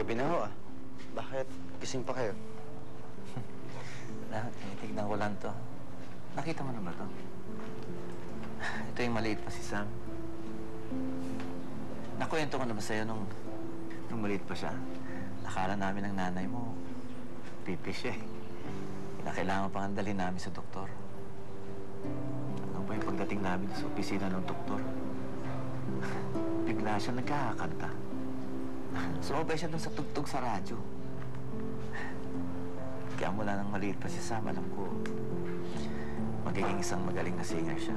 ho ah. Bakit? Gising pa kayo? Lahat, tinitignan ko lang to. Nakita mo na ba to? Ito yung maliit pa si Sam. Nakwento ko na ba sa'yo nung, nung maliit pa siya? Akala namin ng nanay mo, pipi siya eh. Kinakailangan pang andalin namin sa doktor. Ano pa yung pagdating namin sa opisina ng doktor? Bigla siya nagkakakanta. Sumabay siya dun sa tugtog sa radyo. Kaya mula nang maliit pa si Sam, alam ko, magiging isang magaling na singer siya.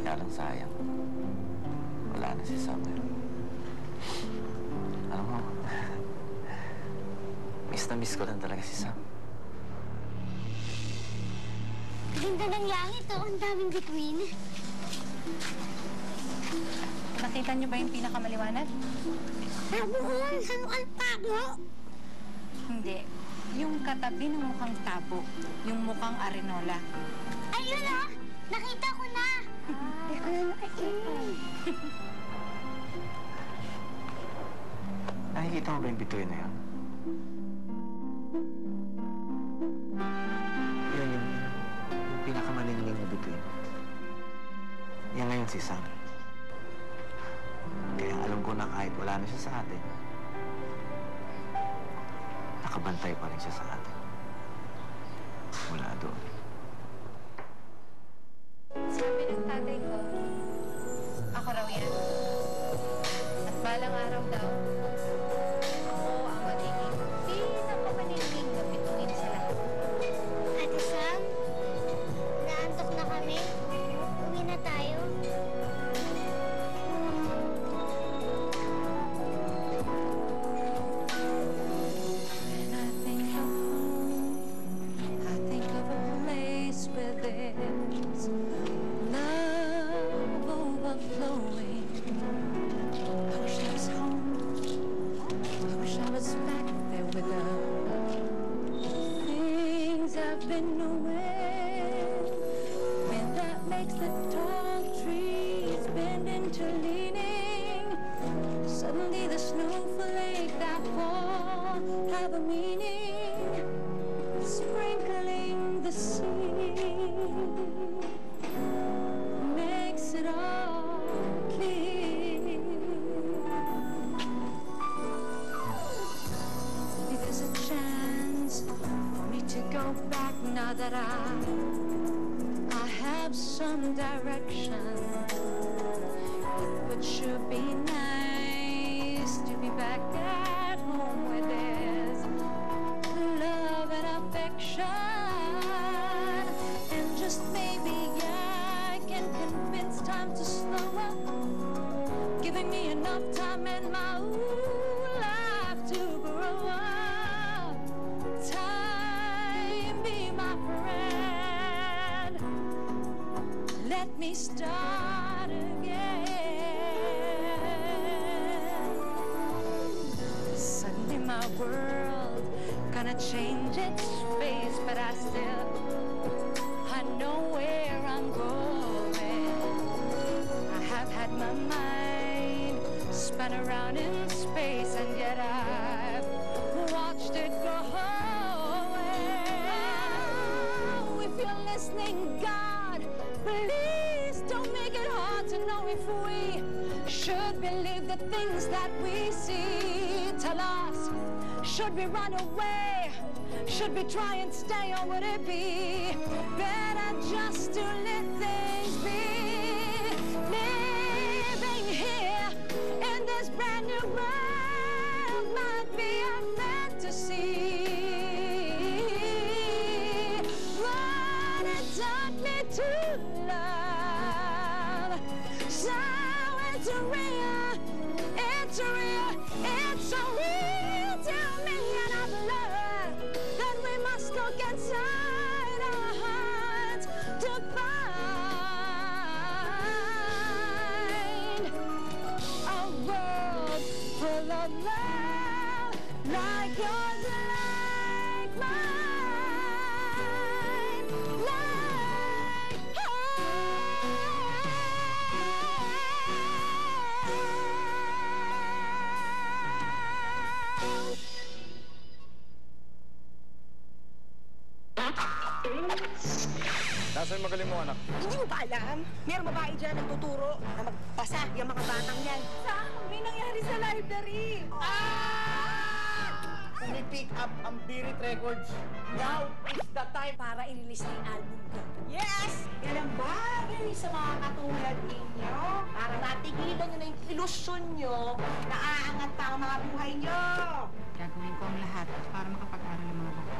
Kaya lang sayang. Wala na si Sam ngayon. Alam mo, miss na miss ko lang talaga si Sam. Ganda ng langit, oh. Ang daming bituin. Nakita niyo ba yung pinakamaliwanag? Tabuhon! Ano ang tabo? Hindi. Yung katabi ng mukhang tabo. Yung mukhang arenola. Ayun, oh! Nakita ko na! Ay, ano nakikita? Nakikita mo ba yung bituin na yan? Yun yung, yung pinakamalingling na bituin. Yan ngayon si Sam. Kaya alam ko na kahit wala na siya sa atin, nakabantay pa rin siya sa atin. Mula doon. Sabi ng tatay ko, ako raw yan. At balang araw daw, been doing. When that makes the tall trees bend into leaning. Suddenly the snowflake that fall have a meaning, that I I have some direction. It would sure be nice to be back at home where there's love and affection. And just maybe I can convince time to slow up, giving me enough time and my ooh Let me start again. Suddenly my world gonna change its face, but I still I know where I'm going. I have had my mind spun around in space, and yet I've watched it go away. Oh, if you're listening, God, please don't make it hard to know if we should believe the things that we see. Tell us, should we run away? Should we try and stay, or would it be better just to let things be? Living here in this brand new world might be a taught me to love. So it's real, it's real, it's so real to me, and I've learned that we must look inside our hearts to find a world full of love like yours, Nasaan magaling mo, anak? Hindi mo ba alam? Merong babae dyan nagtuturo na magpasa yung mga batang yan. Saan? May nangyari sa library. Pumipick up ang Birit Records. Now is the time. Para i-release na yung album ko. Yes! Yan ang bagay sa mga katulad ninyo. Para matigilan nyo na yung ilusyon nyo na ang mga buhay nyo. Gagawin ko ang lahat para makapag-aral ang mga bata.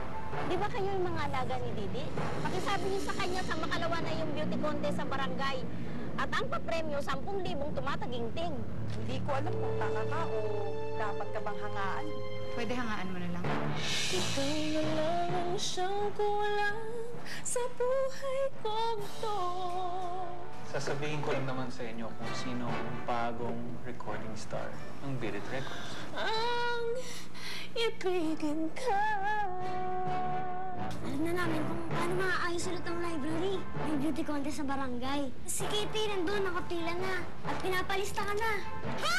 Di ba kayo yung mga alaga ni Didi? Pakisabi niyo sa kanya sa makalawa na yung beauty contest sa barangay. At ang papremyo, 10,000 tumataginting. Hindi ko alam kung tanga ka o dapat ka bang hangaan. Pwede hangaan mo na lang. Ikaw na lang ang siyang kulang sa buhay kong to. Sasabihin ko lang naman sa inyo kung sino ang bagong recording star ng Birit Records. Ang ibigin ka. Alam na namin kung paano maaayos ulit ang library. May beauty contest sa barangay. Si Kitty nandun, nakapila na. At pinapalista ka na. Ha?